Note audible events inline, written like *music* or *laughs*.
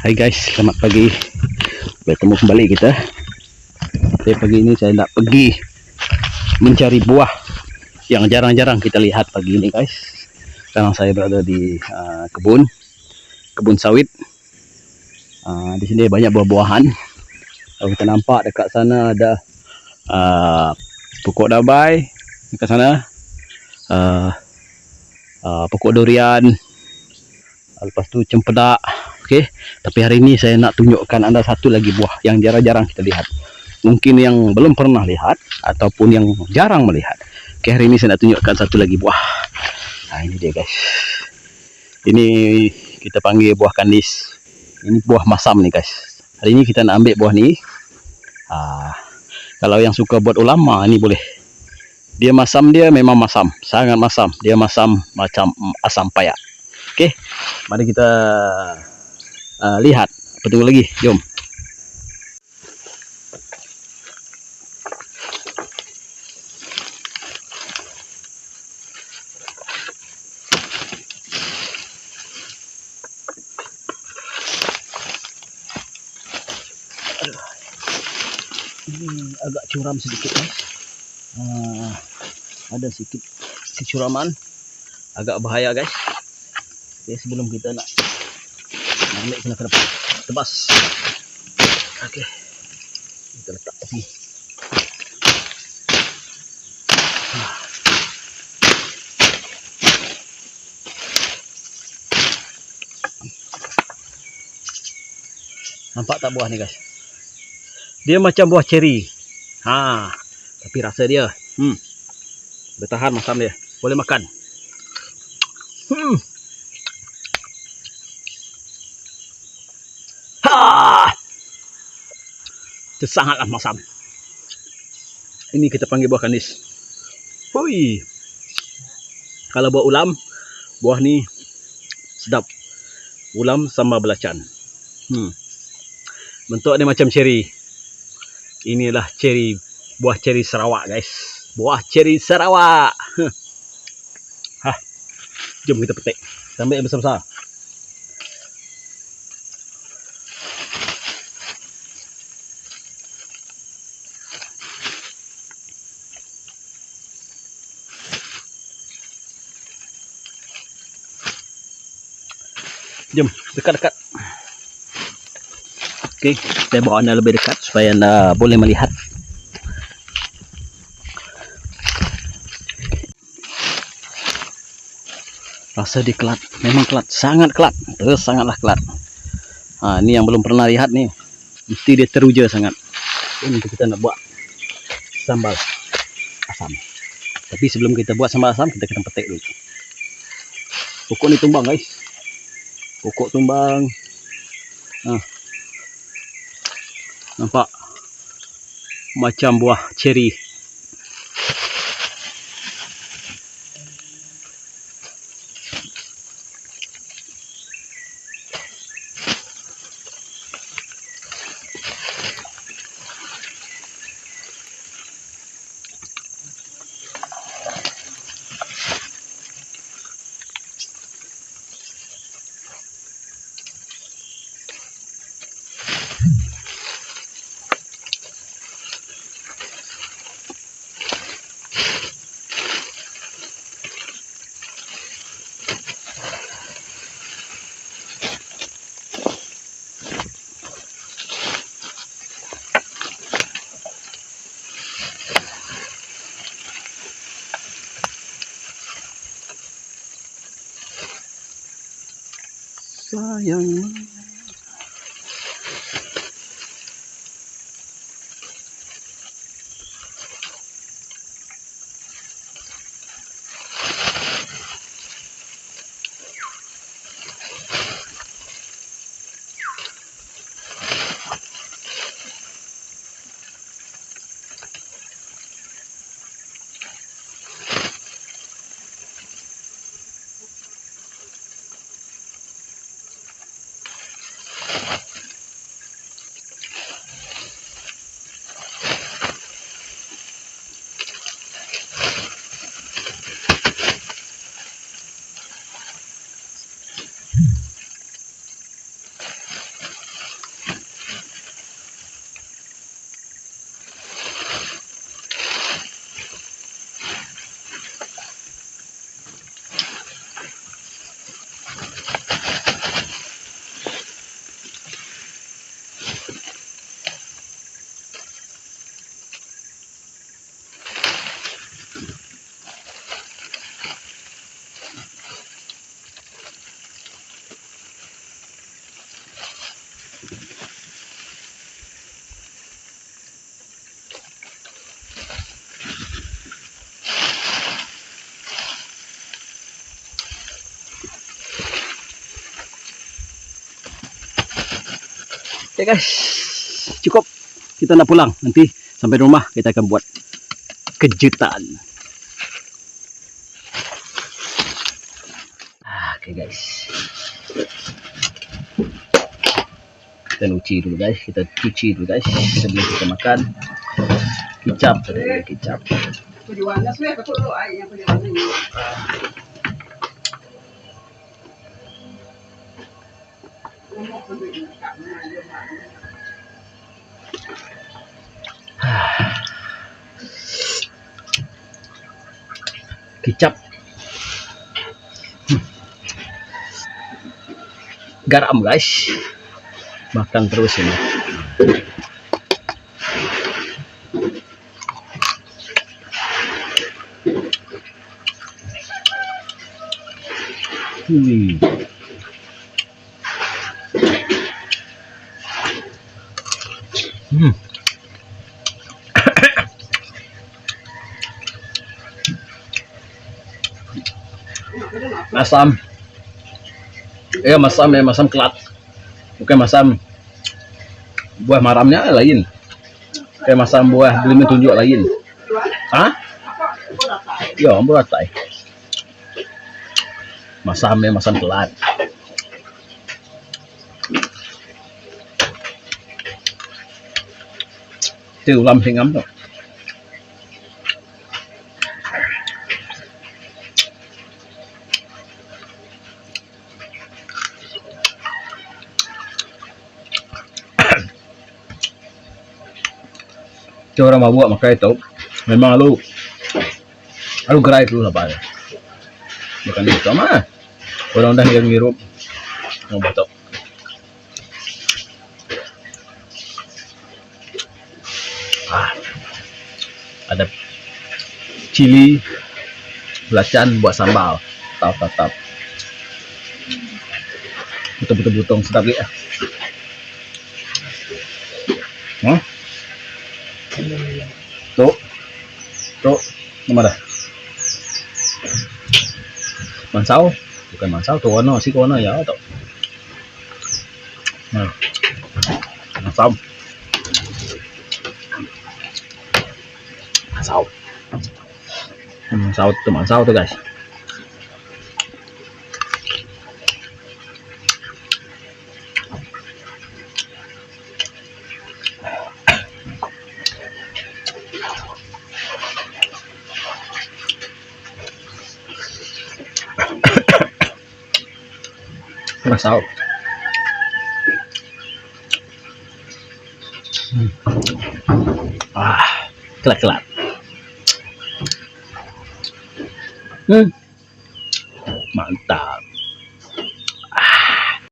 Hai guys, selamat pagi. Bertemu kembali kita. Saya pagi ini saya nak pergi mencari buah yang jarang-jarang kita lihat pagi ini guys. Sekarang saya berada di uh, kebun, kebun sawit. Uh, di sini banyak buah-buahan. Kalau kita nampak dekat sana ada uh, pokok dabai dekat sana. Uh, uh, pokok durian. Lepas tu cempedak. Okey, tapi hari ini saya nak tunjukkan anda satu lagi buah yang jarang-jarang kita lihat. Mungkin yang belum pernah lihat ataupun yang jarang melihat. Okey, hari ini saya nak tunjukkan satu lagi buah. Nah, ini dia guys. Ini kita panggil buah kandis. Ini buah masam nih guys. Hari ini kita nak ambil buah ni. Ah, kalau yang suka buat ulama ni boleh. Dia masam dia memang masam, sangat masam. Dia masam macam asam payak. Okey, mari kita uh, lihat. Tunggu lagi? Jom. Ini agak curam sedikit guys uh, ada sedikit kecuraman agak bahaya guys. Okay, sebelum kita nak ambil kena ke depan tebas. Okey. Kita letak tepi. Nampak tak buah ni guys? Dia macam buah ceri. Ha. Tapi rasa dia hmm bertahan masam dia. Boleh makan hmm Ha! Sangatlah masam. Ini kita panggil buah kandis. Hui. Kalau buat ulam, buah ni sedap. Ulam sama belacan. Hmm. Bentuk dia macam ceri. Inilah ceri, buah ceri Sarawak guys. Buah ceri Sarawak. *laughs* Hah. Jom kita petik. Kita ambil yang besar-besar. Jom, dekat-dekat. Okey, saya bawa anda lebih dekat supaya anda boleh melihat. Rasa dia kelat, memang kelat, sangat kelat. Terus sangatlah kelat. Ha, ni yang belum pernah lihat ni. Mesti dia teruja sangat. Ini kita nak buat sambal asam. Tapi sebelum kita buat sambal asam, kita kena petik dulu. Pokok ni tumbang guys pokok tumbang. Ha. nampak? Macam buah ceri 杀人啦 Okay guys, cukup. Kita nak pulang. Nanti sampai rumah kita akan buat kejutan. Ah, Okay guys. Kita cuci dulu guys. Kita cuci dulu guys. Sebelum kita makan. Kicap. Ada kicap. Kicap. Garam guys. Makan terus ini. Hmm. Hmm. *coughs* Masam. Ya masam ya masam kelat. Bukan masam buah maramnya lain. Kayak masam buah belum tunjuk lain. Hah? Ya, ratai. Masam ya masam kelat. Lâm thì ngắm rồi. Cho orang mabuk makan itu memang lu lu gerai dulu lah pak. Bukan itu mah orang dah yang ngirup. Mau batok ada cili belacan buat sambal tap tap tap betul-betul butong sedap ya Hah? Tuh. Tuh. Mana dah? Mansau. Bukan mansau. Tuh warna. Si warna ya. Tuh. Nah. Mansau. Mansau tuh mansau tuh guys. *coughs* Mansau. Hmm. Ah, 嗯。蛮大的。